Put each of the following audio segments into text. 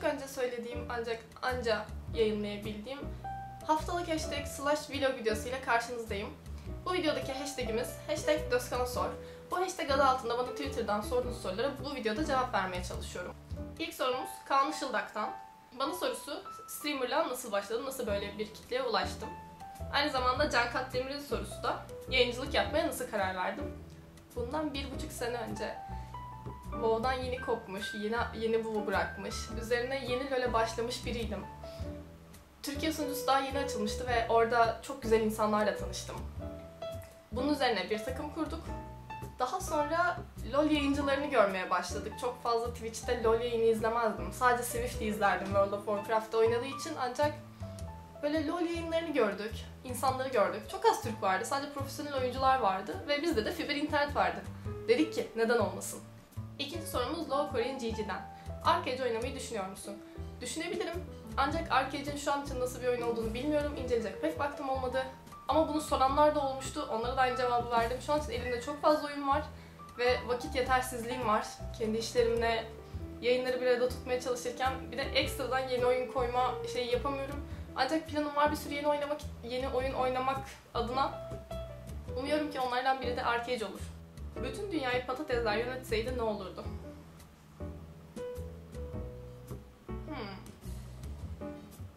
çok önce söylediğim ancak anca yayınlayabildiğim haftalık hashtag slash vlog videosuyla karşınızdayım. Bu videodaki hashtagimiz hashtag Dözkan'a sor. Bu hashtag adı altında bana Twitter'dan sorduğunuz sorulara bu videoda cevap vermeye çalışıyorum. İlk sorumuz Kaan Işıldak'tan. Bana sorusu streamer'la nasıl başladım, nasıl böyle bir kitleye ulaştım? Aynı zamanda Can Katdemir'in sorusu da yayıncılık yapmaya nasıl karar verdim? Bundan bir buçuk sene önce WoW'dan yeni kopmuş, yeni yeni WoW bırakmış, üzerine yeni LoL'e başlamış biriydim. Türkiye sunucusu daha yeni açılmıştı ve orada çok güzel insanlarla tanıştım. Bunun üzerine bir takım kurduk. Daha sonra LoL yayıncılarını görmeye başladık. Çok fazla Twitch'te LoL yayını izlemezdim. Sadece Swift'i izlerdim World of Warcraft'ta oynadığı için ancak böyle LoL yayınlarını gördük, insanları gördük. Çok az Türk vardı, sadece profesyonel oyuncular vardı ve bizde de fiber internet vardı. Dedik ki neden olmasın? İkinci sorumuz Low Korean GG'den. Arcade oynamayı düşünüyor musun? Düşünebilirim. Ancak Arcade'in şu an için nasıl bir oyun olduğunu bilmiyorum. İnceleyecek pek vaktim olmadı. Ama bunu soranlar da olmuştu. Onlara da aynı cevabı verdim. Şu an için elimde çok fazla oyun var. Ve vakit yetersizliğim var. Kendi işlerimle yayınları bir arada tutmaya çalışırken bir de ekstradan yeni oyun koyma şeyi yapamıyorum. Ancak planım var bir sürü yeni oynamak, yeni oyun oynamak adına. Umuyorum ki onlardan biri de Arcade olur. Bütün dünyayı patatesler yönetseydi ne olurdu? Hmm.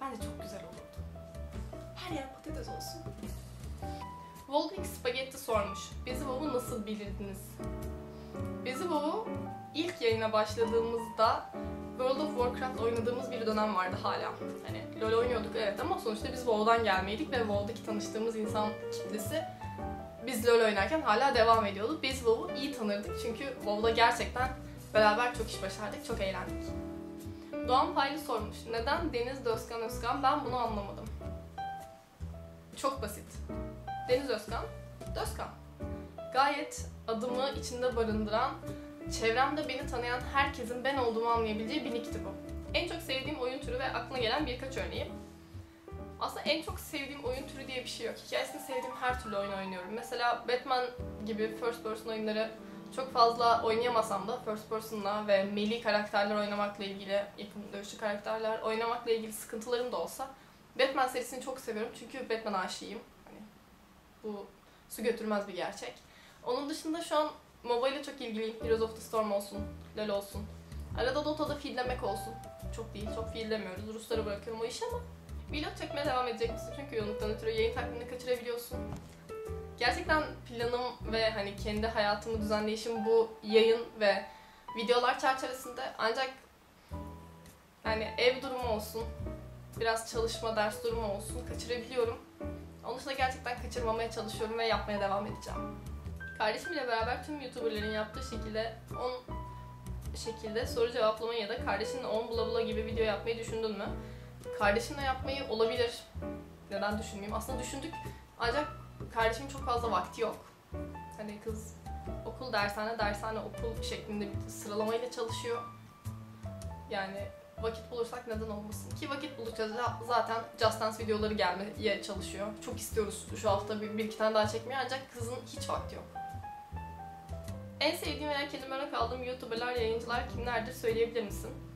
Bence çok güzel olurdu. Her yer patates olsun. Volvic Spaghetti sormuş. Bizi WoW'u nasıl bilirdiniz? Bizi WoW'u ilk yayına başladığımızda World of Warcraft oynadığımız bir dönem vardı hala. Hani LoL oynuyorduk evet ama sonuçta biz WoW'dan gelmeydik ve WoW'daki tanıştığımız insan kitlesi biz LoL oynarken hala devam ediyordu. Biz WoW'u iyi tanırdık çünkü WoW'da gerçekten beraber çok iş başardık, çok eğlendik. Doğan Paylı sormuş. Neden Deniz Özkan Özkan? Ben bunu anlamadım. Çok basit. Deniz Özkan, Dözkan. Gayet adımı içinde barındıran, çevremde beni tanıyan herkesin ben olduğumu anlayabileceği bir bu. En çok sevdiğim oyun türü ve aklına gelen birkaç örneği. Aslında en çok sevdiğim oyun türü diye bir şey yok. Hikayesini sevdiğim her türlü oyun oynuyorum. Mesela Batman gibi first person oyunları çok fazla oynayamasam da first person'la ve melee karakterler oynamakla ilgili, yakın dövüşçü karakterler oynamakla ilgili sıkıntılarım da olsa Batman serisini çok seviyorum çünkü Batman aşığıyım. Hani bu su götürmez bir gerçek. Onun dışında şu an mobile çok ilgiliyim. Heroes of the Storm olsun, LoL olsun. Arada Dota'da feedlemek olsun. Çok değil, çok feedlemiyoruz. Ruslara bırakıyorum o işi ama vlog çekmeye devam edecek misin? Çünkü yoğunluktan ötürü yayın takvimini kaçırabiliyorsun. Gerçekten planım ve hani kendi hayatımı düzenleyişim bu yayın ve videolar çerçevesinde ancak yani ev durumu olsun, biraz çalışma, ders durumu olsun kaçırabiliyorum. Onun dışında gerçekten kaçırmamaya çalışıyorum ve yapmaya devam edeceğim. Kardeşimle beraber tüm YouTuber'ların yaptığı şekilde on şekilde soru cevaplama ya da kardeşinle on bula bula gibi video yapmayı düşündün mü? Kardeşimle yapmayı olabilir. Neden düşünmeyeyim? Aslında düşündük. Ancak kardeşimin çok fazla vakti yok. Hani kız okul dershane dershane okul şeklinde bir sıralamayla çalışıyor. Yani vakit bulursak neden olmasın ki vakit bulacağız zaten Just Dance videoları gelmeye çalışıyor. Çok istiyoruz şu hafta bir, bir iki tane daha çekmeye ancak kızın hiç vakti yok. En sevdiğim veya kendime örnek aldığım YouTuber'lar, yayıncılar kimlerdir söyleyebilir misin?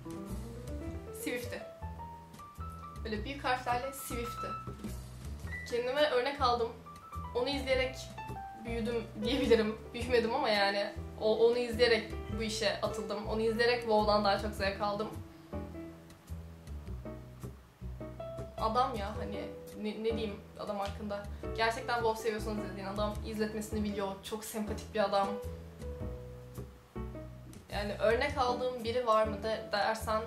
Böyle büyük harflerle Swift'i. Kendime örnek aldım. Onu izleyerek büyüdüm diyebilirim. Büyümedim ama yani o, onu izleyerek bu işe atıldım. Onu izleyerek WoW'dan daha çok zevk aldım. Adam ya hani ne, ne diyeyim adam hakkında. Gerçekten WoW seviyorsanız izleyin. Adam izletmesini biliyor. Çok sempatik bir adam. Yani örnek aldığım biri var mı de dersen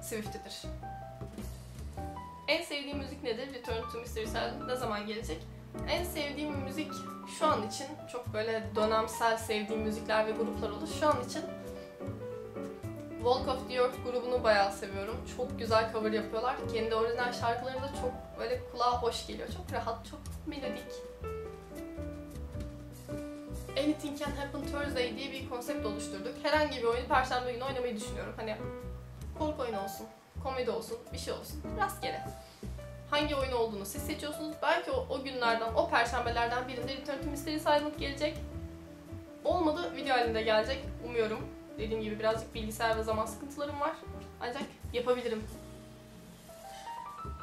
Swift'idir. En sevdiğim müzik nedir? Return to Mystery Cell ne zaman gelecek? En sevdiğim müzik şu an için çok böyle dönemsel sevdiğim müzikler ve gruplar olur. Şu an için Walk of the Earth grubunu bayağı seviyorum. Çok güzel cover yapıyorlar. Kendi orijinal şarkıları da çok böyle kulağa hoş geliyor. Çok rahat, çok melodik. Anything Can Happen Thursday diye bir konsept oluşturduk. Herhangi bir oyunu Perşembe günü oynamayı düşünüyorum. Hani korku oyunu olsun, komedi olsun, bir şey olsun. Rastgele. Hangi oyun olduğunu siz seçiyorsunuz. Belki o, o günlerden, o perşembelerden birinde Return to Mystery Silent gelecek. Olmadı video halinde gelecek. Umuyorum. Dediğim gibi birazcık bilgisayar ve zaman sıkıntılarım var. Ancak yapabilirim.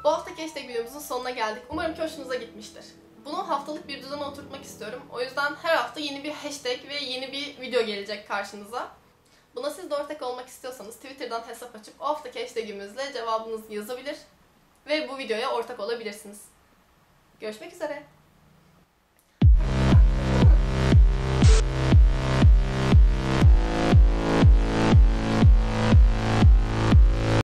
Bu haftaki hashtag videomuzun sonuna geldik. Umarım ki hoşunuza gitmiştir. Bunu haftalık bir düzene oturtmak istiyorum. O yüzden her hafta yeni bir hashtag ve yeni bir video gelecek karşınıza. Buna siz de ortak olmak istiyorsanız Twitter'dan hesap açıp o haftaki hashtagimizle cevabınızı yazabilir ve bu videoya ortak olabilirsiniz. Görüşmek üzere.